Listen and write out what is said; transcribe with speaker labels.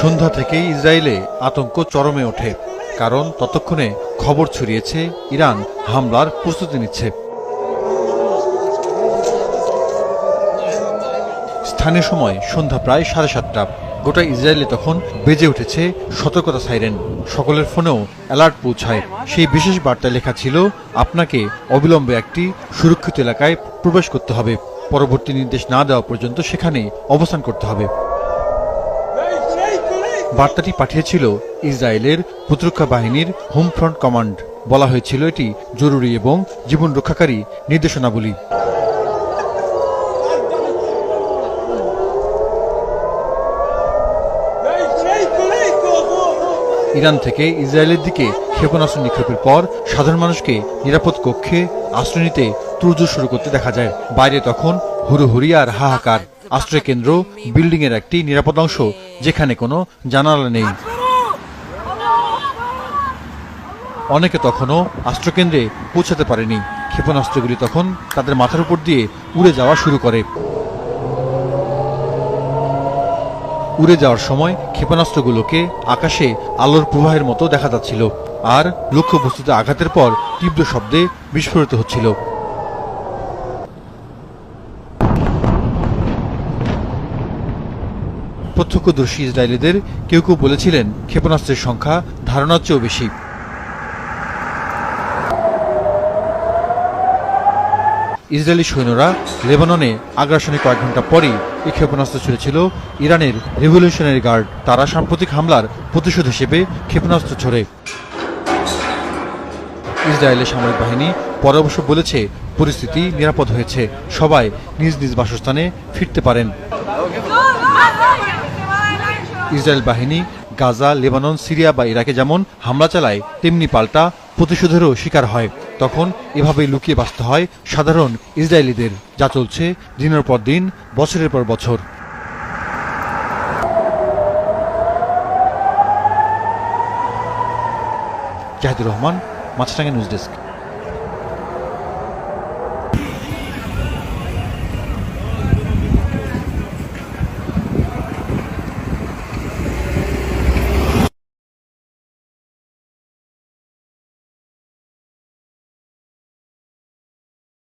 Speaker 1: সন্ধ্যা থেকেই ইসরায়েলে আতঙ্ক চরমে ওঠে, কারণ ততক্ষণে খবর ছড়িয়েছে ইরান হামলার প্রস্তুতি নিচ্ছে। স্থানীয় সময় সন্ধ্যা প্রায় সাড়ে সাতটা। গোটা ইসরায়েলে তখন বেজে উঠেছে সতর্কতা সাইরেন। সকলের ফোনেও অ্যালার্ট পৌঁছায়। সেই বিশেষ বার্তায় লেখা ছিল, আপনাকে অবিলম্বে একটি সুরক্ষিত এলাকায় প্রবেশ করতে হবে। পরবর্তী নির্দেশ না দেওয়া পর্যন্ত সেখানে অবস্থান করতে হবে। বার্তাটি পাঠিয়েছিল ইসরায়েলের প্রতিরক্ষা বাহিনীর হোম ফ্রন্ট কমান্ড। বলা হয়েছিল এটি জরুরি এবং জীবন রক্ষাকারী নির্দেশনাবলী। ইরান থেকে ইসরায়েলের দিকে ক্ষেপণাস্ত্র নিক্ষেপের পর সাধারণ মানুষকে নিরাপদ কক্ষে আশ্রয় নিতে তুরজোর শুরু করতে দেখা যায়। বাইরে তখন হুড়োহুড়ি আর হাহাকার। আশ্রয় কেন্দ্র বিল্ডিং এর একটি নিরাপদ অংশ, যেখানে কোনো জানালা নেই। অনেকে তখনও আশ্রয়কেন্দ্রে পৌঁছাতে পারেনি। ক্ষেপণাস্ত্রগুলি তখন তাদের মাথার উপর দিয়ে উড়ে যাওয়া শুরু করে। উড়ে যাওয়ার সময় ক্ষেপণাস্ত্রগুলোকে আকাশে আলোর প্রবাহের মতো দেখা যাচ্ছিল, আর লক্ষ্যবস্তুতে আঘাতের পর তীব্র শব্দে বিস্ফোরিত হচ্ছিল। প্রত্যক্ষদর্শী ইসরায়েলিদের কেউ কেউ বলেছিলেন ক্ষেপণাস্ত্রের সংখ্যা ধারণার চেয়েও বেশি। ইসরায়েলি সৈন্যরা লেবাননে আগ্রাসনের কয়েক ঘণ্টা পরেই এই ক্ষেপণাস্ত্র ছুড়েছিল ইরানের রেভলিউশনারি গার্ড। তারা সাম্প্রতিক হামলার প্রতিশোধ হিসেবে ক্ষেপণাস্ত্র ছড়ে। ইসরায়েলের সামরিক বাহিনী পরে অবশ্য বলেছে, পরিস্থিতি নিরাপদ হয়েছে। সবাই নিজ নিজ বাসস্থানে ফিরতে পারেন। ইসরায়েল বাহিনী গাজা, লেবানন, সিরিয়া বা ইরাকে যেমন হামলা চালায়, তেমনি পাল্টা প্রতিশোধেরও শিকার হয়। তখন এভাবেই লুকিয়ে বাঁচতে হয় সাধারণ ইসরায়েলিদের। যা চলছে দিনের পর দিন, বছরের পর বছর। Jahidur Rahman Maasranga news desk.